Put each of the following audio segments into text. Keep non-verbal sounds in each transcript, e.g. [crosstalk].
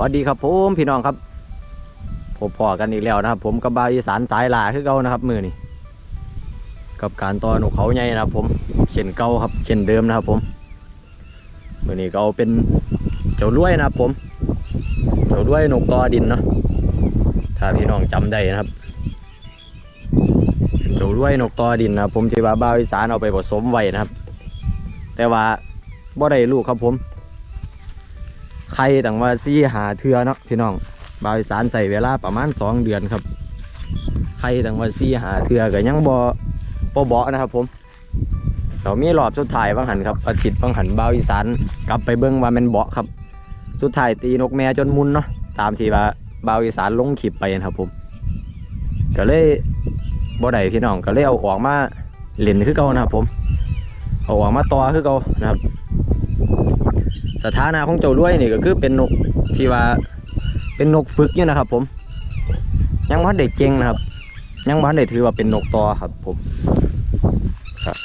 วัสดีครับผมพี่น้องครับพบพอกันอีกแล้วนะครับ ผมกับบาวอีสานสายลาคือเก่านะครับ มือนี้กับการต่อนกเขาใหญ่นะครับ ผมเช่นเก่าครับ เช่นเดิมนะครับ ผมมือนี้ก็เอาเป็นเจ้ารวยนะครับ ผมเจ้ารวยนกตอดินเนาะถ้าพี่น้องจำได้นะครับเจ้ารวยนกตอดินนะครับผมที่ว่าบาวอีสานเอาไปผสมไว้นะครับ แต่ว่าบ่ได้ลูกครับผม ไข่ต่างว่าซี่หาเทือเนาะพี่น้องบาวอีสานใส่เวลาประมาณสองเดือนครับไข่ต่างว่าซี่หาเทือก็ยังบ่บ่เบานะครับผมเรามีรอบสุดท้ายบางหันครับอาทิตย์บางหันบาวอีสานกลับไปเบิ่งว่ามันเบาครับ สุดท้ายตีนกแม่จนมุนเนาะตามที่ว่าบาวอีสานลงคลิปไปนะครับผมก็เลยบ่ได้พี่น้องก็เลยเอาออกมาเล่นคือเก่านะครับผมเอาออกมาต่อคือเก่านะครับ สถานะของเจ้ารวยนี่ก็คือเป็นนกที่ว่าเป็นนกฝึกอยู่นะครับ ผม ยังพันได้เก่งนะครับ ยังพันได้ถือว่าเป็นนกตอครับ ผม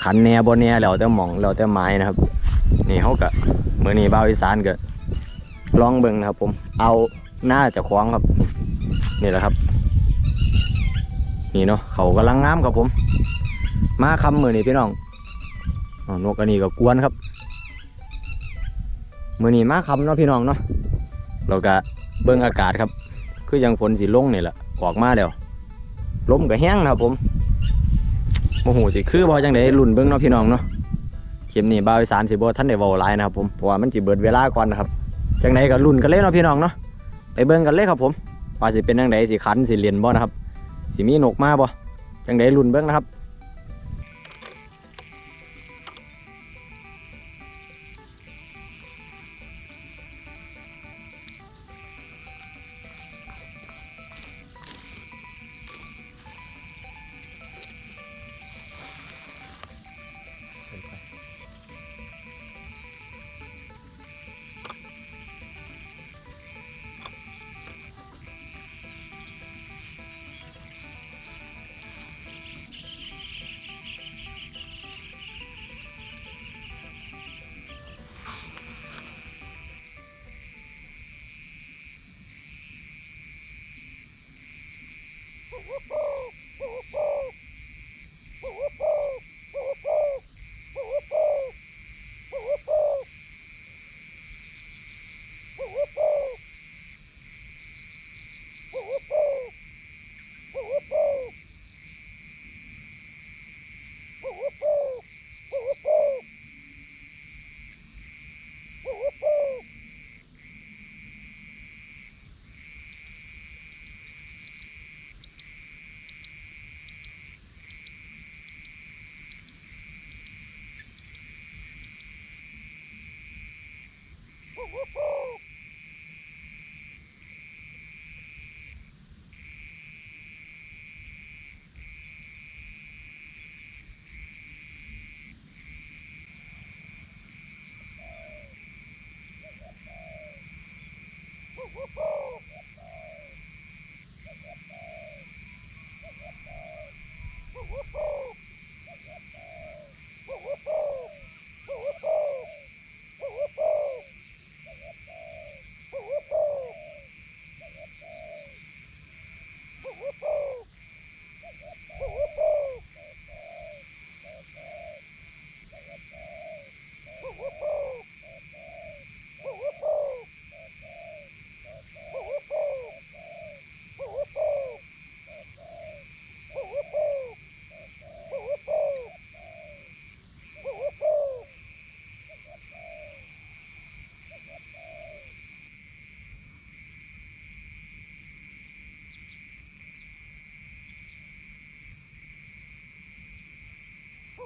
ขันแหน่บนแหน่แล้วแต่หมองแล้วแต่ไม้นะครับ นี่เขาก็เมื่อนี้บ่าวอีสานก็ลองเบิ่งนะครับ ผม เอาหน้าจะคล้องครับ นี่แหละครับ นี่เนาะเขากำลังงามครับผม มาคำมือนี่พี่น้องนกอันนี้ก็กวนครับ มือนี้มาคำเนาะพี่น้องเนาะเราก็เบิ่งอากาศครับ คือยังฝนสีลงนี่แหละออกมาแล้วลมก็แห้งนะครับผมโมโหสิคือบ่จังไดรุ่นเบิ่งเนาะพี่น้องเนาะเข็มนี่บ่าวอีสานสิบ่ท่านได้เว้าหลายนะครับผมเพราะว่ามันสิเบิดเวลาก่อนนะครับจังไดก็รุ่นกันเลยเนาะพี่น้องเนาะไปเบิ่งกันเลยครับผมว่าสิเป็นจังไดสิคันสิเรียนบ่นะครับสิมีนกมาบ่จังไดรุ่นเบิ่งนะครับ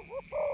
Woohoo! [laughs]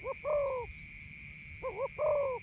Woo-hoo! Woo-hoo!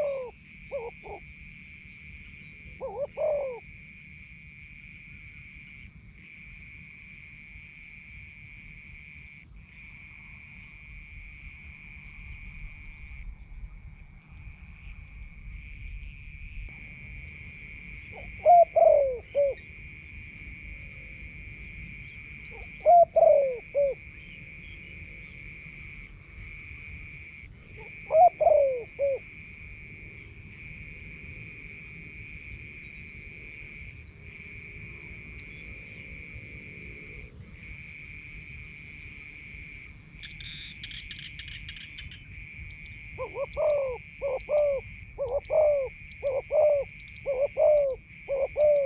Woohoo! Woohoo! Woohoo! Woohoo! Woohoo!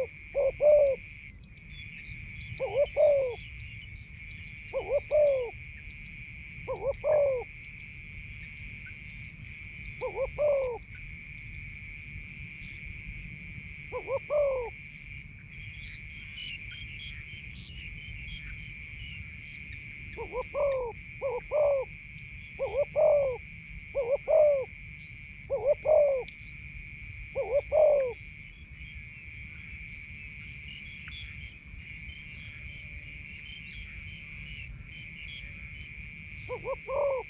Woo-hoo-hoo!